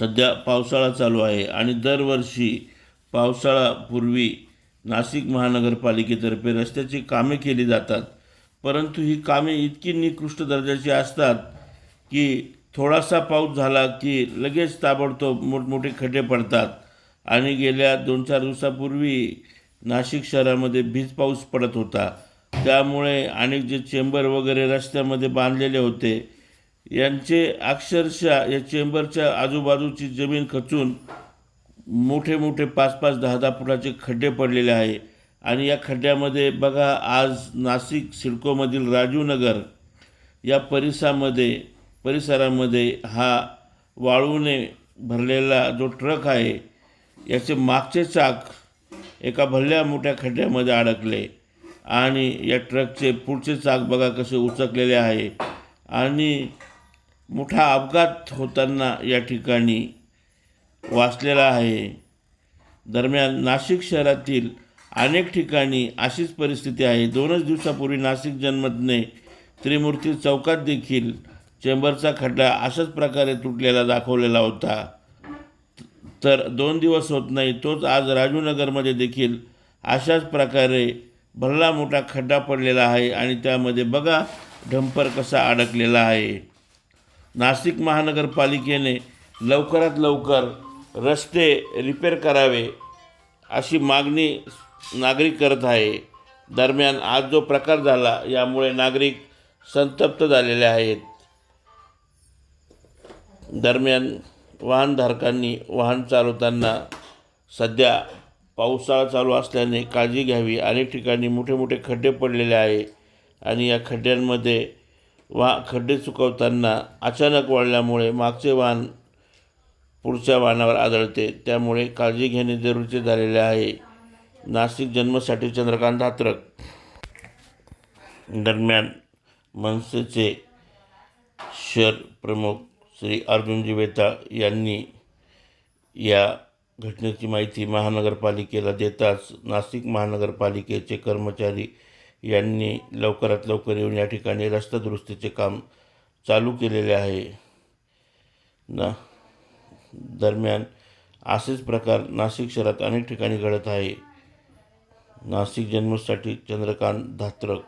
सध्या पावसाळा चालू आहे आणि दरवर्षी पावसाळापूर्वी नाशिक महानगरपालिकेतर्फे रस्त्याची कामे केली जातात. परंतु ही कामे इतकी निकृष्ट दर्जाची असतात की थोडासा पाऊस झाला की लगेच ताबडतोब मोठमोठे खड्डे पडतात. आणि गेल्या दोन चार दिवसापूर्वी नाशिक शहरामध्ये भीज पाऊस पडत होता. त्यामुळे अनेक जे चेंबर वगैरे रस्त्यामध्ये बांधलेले होते यांचे अक्षरशः या चेंबरच्या आजूबाजूची जमीन खचून मोठे मोठे पाच पाच दहा दहा फुटाचे खड्डे पडलेले आहे. आणि या खड्ड्यामध्ये बघा आज नाशिक सिडकोमधील राजीवनगर या परिसरामध्ये परिसरामध्ये हा वाळूने भरलेला जो ट्रक आहे याचे मागचे चाक एका भल्ल्या मोठ्या खड्ड्यामध्ये अडकले. आणि या ट्रकचे पुढचे चाक बघा कसे उचकलेले आहे. आणि मोठा अपघात होताना या ठिकाणी वाचलेला आहे. दरम्यान नाशिक शहरातील अनेक ठिकाणी अशीच परिस्थिती आहे. दोनच दिवसापूर्वी नाशिक जनमतने त्रिमूर्ती चौकात देखील चेंबरचा खड्डा अशाच प्रकारे तुटलेला दाखवलेला होता. तर दोन दिवस होत नाही तोच आज राजूनगरमध्ये देखील अशाच प्रकारे भरला मोठा खड्डा पडलेला आहे आणि त्यामध्ये बघा डंपर कसा अडकलेला आहे. नाशिक महानगरपालिकेने लवकरात लवकर रस्ते रिपेअर करावे अशी मागणी नागरिक करत आहे. दरम्यान आज जो प्रकार झाला यामुळे नागरिक संतप्त झालेले आहेत. दरम्यान वाहनधारकांनी वाहन चालवताना सध्या पावसाळा चालू असल्याने काळजी घ्यावी. अनेक ठिकाणी मोठे मोठे खड्डे पडलेले आहे आणि या खड्ड्यांमध्ये वा खड्डे चुकवताना अचानक वाढल्यामुळे मागचे वाहन पुढच्या वाहनावर आदळते. त्यामुळे काळजी घेणे जरुरीचे झालेले आहे. नाशिक जन्मसाठी चंद्रकांत हात्रक. दरम्यान मनसेचे शहर प्रमुख श्री अर्जुनजी वेताळ यांनी या घटनेची माहिती महानगरपालिकेला देताच नाशिक महानगरपालिकेचे कर्मचारी यांनी लवकरात लवकर येऊन या ठिकाणी रस्ता दुरुस्तीचे काम चालू केलेले आहे. ना? दरम्यान असेच प्रकार नाशिक शहरात अनेक ठिकाणी घडत आहे. नाशिक जन्मसाठी चंद्रकांत धात्रक